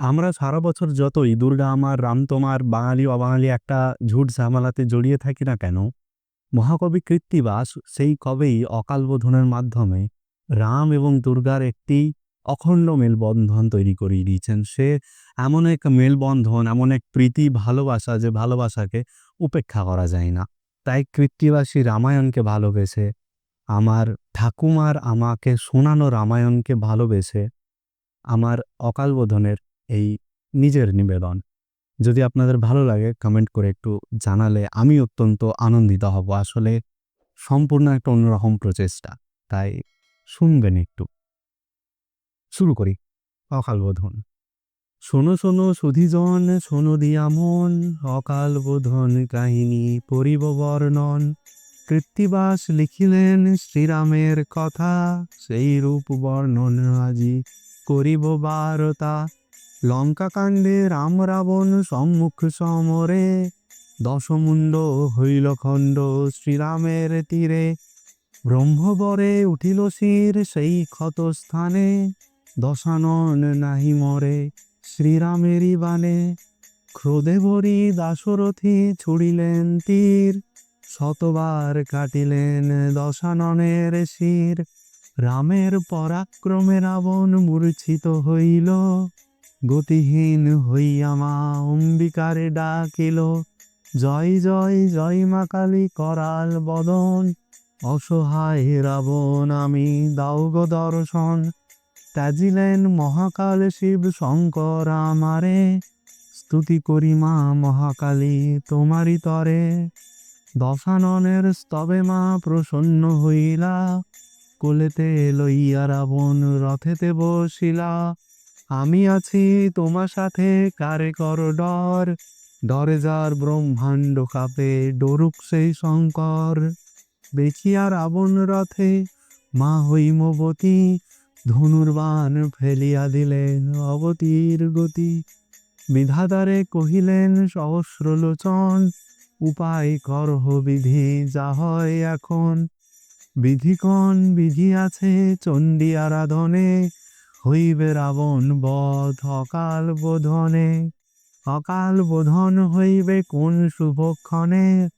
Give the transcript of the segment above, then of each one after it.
আমরা সারা বছর যতই দুর্গা আমার, রাম তোমার, বাঙালি অবাঙালি একটা ঝুট ঝামেলাতে জড়িয়ে থাকি না কেন, মহাকবি কৃত্তিবাস সেই কবেই অকালবোধনের মাধ্যমে রাম এবং দুর্গার একটি অখণ্ড মেলবন্ধন তৈরি করিয়ে দিয়েছেন। সে এমন এক মেলবন্ধন, এমন এক প্রীতি ভালোবাসা যে ভালোবাসাকে উপেক্ষা করা যায় না। তাই কৃত্তিবাসী রামায়ণকে ভালোবেসে, আমার ঠাকুমার আমাকে শোনানো রামায়ণকে ভালোবেসে, আমার অকালবোধনের এই নিজের নিবেদন। যদি আপনাদের ভালো লাগে কমেন্ট করে একটু জানালে আমি অত্যন্ত আনন্দিত হব। আসলে সম্পূর্ণ একটা অন্যরকম প্রচেষ্টা। তাই শুনবেন একটু। শুরু করি। অকাল বোধন শোনো শোনো, সুধীজন, শোনো দিয়া মন অকালবোধন কাহিনী পরিব বর্ণন কৃত্তিবাস লিখিলেন শ্রীরামের কথা সেই রূপ বর্ণন আজি করিব বারতা লঙ্কাকাণ্ডে রাম রাবণ সম্মুখ সমরে দশমুণ্ড হইল খণ্ড শ্রীরামের তীরে। ব্রহ্মবরে উঠিল শির সেই ক্ষত স্থানে, দশানন নাহি মরে শ্রীরামেরই বাণে ক্রোধে ভরি দাশরথী ছুড়িলেন তীর, শতবার কাটিলেন দশাননের শির। রামের পরাক্রমে রাবণ মূর্ছিত হইল। গতিহীন হইয়া মা অম্বিকারে ডাকিল, জয় জয় জয় মা কালী করাল বদন, অসহায় রাবণ আমি দাও গো দর্শন, ত্যাজিলেন মহাকাল শিব শঙ্কর আমারে, স্তুতি করি মা মহাকালী তোমারই তরে, দশাননের স্তবে মা প্রসন্ন হইলা, কোলেতে লইয়া রাবণ রথেতে বসিলা আমি আছি তোমার সাথে কারে কর ডর ডরে যার ব্রহ্মাণ্ড কাপে ডরুক সেই শঙ্কর। দেখিয়া রাবণ রথে মা হৈমবতী ধনুর্বাণ ফেলিয়া দিলেন অবতীর গতি। বিধাতারে কহিলেন সহস্রলোচন, উপায় করহ বিধি যা হয় এখন। বিধিকণ বিধি আছে চণ্ডী আরাধনে হইবে রাবণ বধ, অকাল বোধনে। অকাল বোধন হইবে কোন শুভক্ষণে?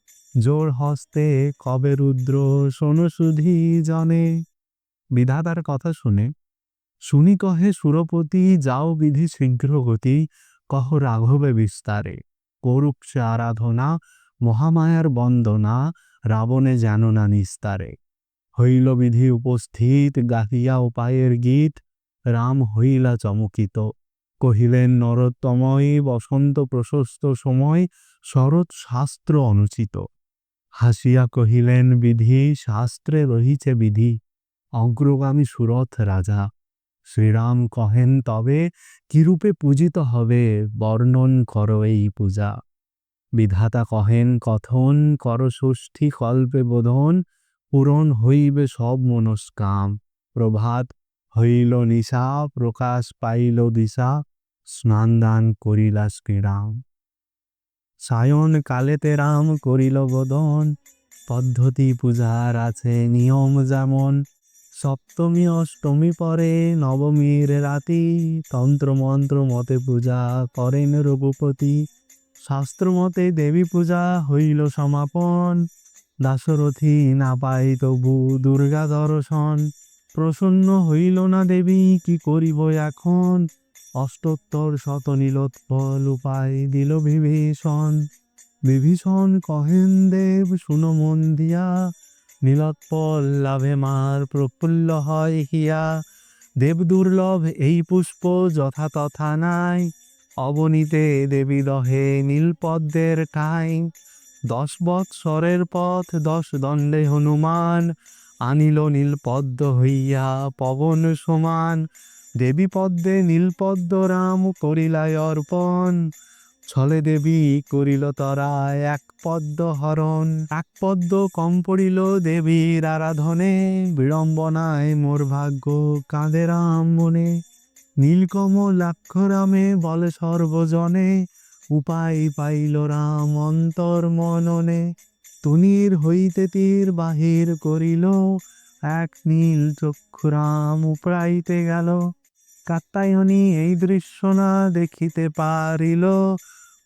জোর হস্তে কবে রুদ্র শোনো সুধী জনে। বিধাতার কথা শুনে, শুনি কহে সুরপতি, যাও বিধি শীঘ্র গতি কহ রাঘবে বিস্তারে। করুক সে আরাধনা, মহামায়ার বন্দনা, রাবণে যেন না নিস্তারে। হইল বিধি উপস্থিত, গাহিয়া উপায়ের গীত রাম হইলা চমকিত, কহিলেন নরোত্তময় বসন্ত প্রশস্ত সময় শরৎ শাস্ত্র অনুচিত হাসিয়া কহিলেন, বিধি, শাস্ত্রে রহিছে বিধি, অগ্রগামী সুরথ রাজা। শ্রীরাম কহেন, তবে কিরূপে পূজিত হবে বর্ণন কর এই পূজা বিধাতা কহেন, কথন কর ষষ্ঠী কল্পে বোধন, পূরণ হইবে সব মনস্কাম প্রভাত হইল নিশা, প্রকাশ পাইল দিশা স্নান দান করিলা শ্রীরাম। সায়ন কালেতে রাম করিল বোধন পদ্ধতি পূজার আছে নিয়ম যেমন, সপ্তমী, অষ্টমী পরে নবমীর রাতি, তন্ত্রমন্ত্র মতে পূজা করেন রঘুপতি শাস্ত্রমতে দেবী পূজা হইল সমাপন, দাশরথী না পাই তবু দুর্গা দর্শন। প্রসন্ন হইল না দেবী, কি করিব এখন? অষ্টোত্তর শত নীলোৎপল উপায় দিল বিভীষণ। বিভীষণ কহেন, দেব, শুনো মন দিয়া। নীলোৎপল লাভে মার প্রফুল্ল হয় হিয়া। দেব দুর্লভ, এই পুষ্প যথা তথা নাই। অবনীতে দেবী দহে নীলপদ্মের ঠাই। দশ বৎসরের পথ, দশ দণ্ডে হনুমান। আনিল নীলপদ্ম হইয়া পবন সমান। দেবী পদ্মে নীলপদ্ম রাম করিলায় অর্পণ। ছলে দেবী করিল তরা এক পদ্ম হরণ। এক পদ্ম কম পড়িল দেবীর আরাধনে। বিড়ম্বনায় মোর ভাগ্য কাঁদে রাম মনে। নীলকমলাক্ষ রামে বলে সর্বজনে। উপায় পাইল রাম অন্তর মননে তুনির হইতে তীর বাহির করিল। এক নীল চক্ষুরাম উপড়াইতে গেল। কাত্তায়নী এই দৃশ্য না দেখিতে পারিল।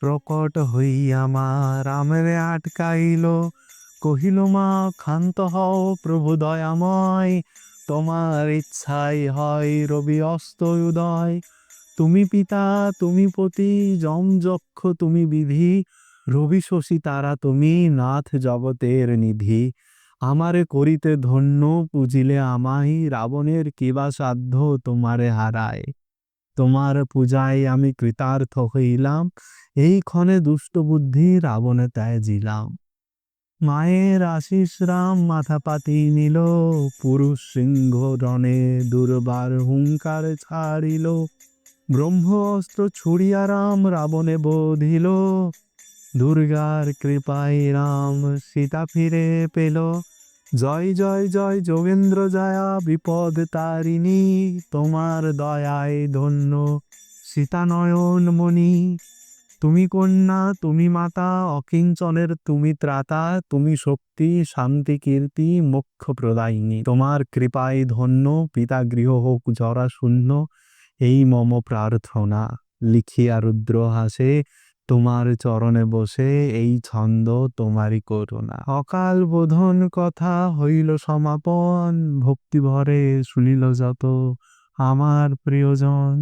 প্রকট হইয়া মা রামেরে আটকাইল। কহিল, মা, ক্ষান্ত হও প্রভু দয়াময়। তোমার ইচ্ছাই হয় রবি অস্ত উদয়। তুমি পিতা, তুমি পতি, যম যক্ষ, তুমি বিধি। রবি শশী তারা, তুমি নাথ জগতের নিধি। আমারে করিতে ধন্য, পুজিলে আমাই রাবণের কিবা সাধ্য তোমারে হারায়। তোমার পূজায় আমি কৃতার্থ হইলাম, এই ক্ষণে দুষ্ট বুদ্ধি রাবণে ত্যাজিলাম মায়ের আশিস রাম মাথা পাতি নিল, পুরুষ সিংহ রণে দুর্বার হুঙ্কার ছাড়িল। ব্রহ্ম অস্ত্র ছুড়িয়া রাম রাবণে বোধিল দুর্গার কৃপায় রাম সীতা ফিরে পেল। জয় জয় জয় যোগেন্দ্র জয়া, বিপদ তারিণী, তোমার দয়ায় ধন্য সীতানয়ন মণি। তুমি কন্যা, তুমি মাতা, অকিঞ্চনের তুমি ত্রাতা, তুমি শক্তি, শান্তি, কীর্তি, মোক্ষ প্রদায়িনী। তোমার কৃপায় ধন্য, পিতা গৃহ হোক জরা শূন্য এই মম প্রার্থনা। লিখিয়া রুদ্র হাসে তোমার চরণে বসে এই ছন্দ তোমারই করুণা। অকাল বোধন কথা হইল সমাপন ভক্তি ভরে শুনিল যত আমার প্রিয়জন।